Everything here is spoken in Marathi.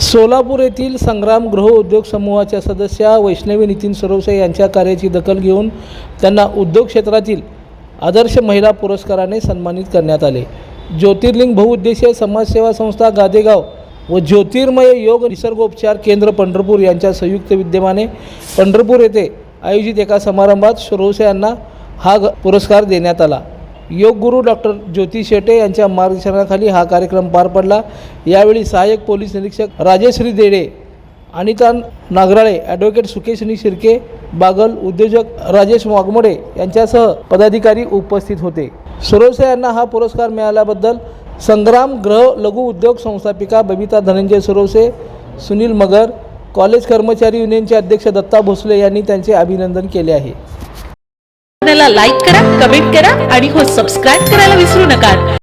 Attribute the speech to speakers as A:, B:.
A: सोलापूर येथील संग्राम गृह उद्योग समूहाच्या सदस्या वैष्णवी नितीन सरोसे यांच्या कार्याची दखल घेऊन त्यांना उद्योग क्षेत्रातील आदर्श महिला पुरस्काराने सन्मानित करण्यात आले. ज्योतिर्लिंग बहुउद्देशीय समाजसेवा संस्था गादेगाव व ज्योतिर्मय योग निसर्गोपचार केंद्र पंढरपूर यांच्या संयुक्त विद्यमाने पंढरपूर येथे आयोजित एका समारंभात सरवसे यांना हा ग- पुरस्कार देण्यात आला. योग गुरु डॉक्टर ज्योती शेटे यांच्या मार्गदर्शनाखाली हा कार्यक्रम पार पडला. यावेळी सहाय्यक पोलीस निरीक्षक राजेश्री देडे अनिता नागराळे ॲडव्होकेट सुकेशनी शिर्के बागल उद्योजक राजेश वाघमोडे यांच्यासह पदाधिकारी उपस्थित होते. सरोसे यांना हा पुरस्कार मिळाल्याबद्दल संग्राम ग्रह लघु उद्योग संस्थापिका बबिता धनंजय सरोसे सुनील मगर कॉलेज कर्मचारी युनियनचे अध्यक्ष दत्ता भोसले यांनी त्यांचे अभिनंदन केले आहे.
B: लाईक करा कमेंट करा आणि हो सबस्क्राईब करायला विसरू नका.